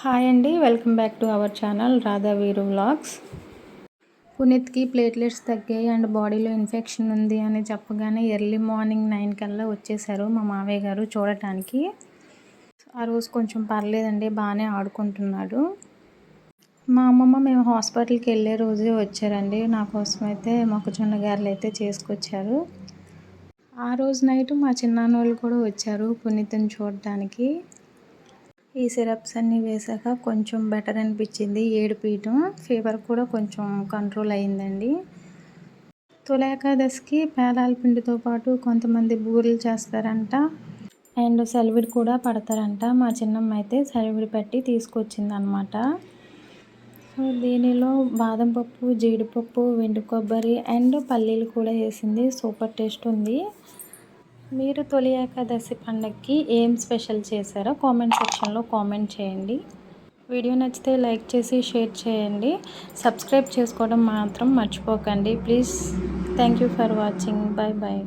Hi అండి welcome back to our channel Radha Veeru vlogs. పునీత్కి platelets తగ్గాయి and బాడీలో infection ఉంది అని చెప్పగానే ఎర్లీ మార్నింగ్ నైన్ కల్లా వచ్చేసారు మా మావయ్య గారు చూడటానికి. ఆ రోజు కొంచెం పర్లేదండి బాగానే ఆడుకుంటున్నాడు. మా అమ్మమ్మ మేము హాస్పిటల్కి వెళ్ళే రోజే వచ్చారండి. నా కోసం అయితే మొక్కజొన్న గారెలు అయితే చేసుకొచ్చారు. ఆ రోజు నైట్ మా చిన్నాన్నోళ్ళు కూడా వచ్చారు పునీత్ని చూడటానికి. ఈ సిరప్స్ అన్నీ వేసాక కొంచెం బెటర్ అనిపించింది. ఏడుపీయటం ఫీవర్ కూడా కొంచెం కంట్రోల్ అయిందండి. తొలి పేలాల పిండితో పాటు కొంతమంది బూరెలు చేస్తారంట. అండ్ సెలవిడి కూడా పడతారంట. మా చిన్నమ్మ అయితే సెలవిడి పెట్టి తీసుకొచ్చింది అనమాట సో దీనిలో బాదం పప్పు జీడిపప్పు వెండు కొబ్బరి అండ్ పల్లీలు కూడా వేసింది. సూపర్ టేస్ట్ ఉంది. మీరు తొలి ఏకాదశి పండగకి ఏం స్పెషల్ చేశారో కామెంట్ సెక్షన్లో కామెంట్ చేయండి. వీడియో నచ్చితే లైక్ చేసి షేర్ చేయండి. సబ్స్క్రైబ్ చేసుకోవడం మాత్రం మర్చిపోకండి. Please thank you for watching. Bye bye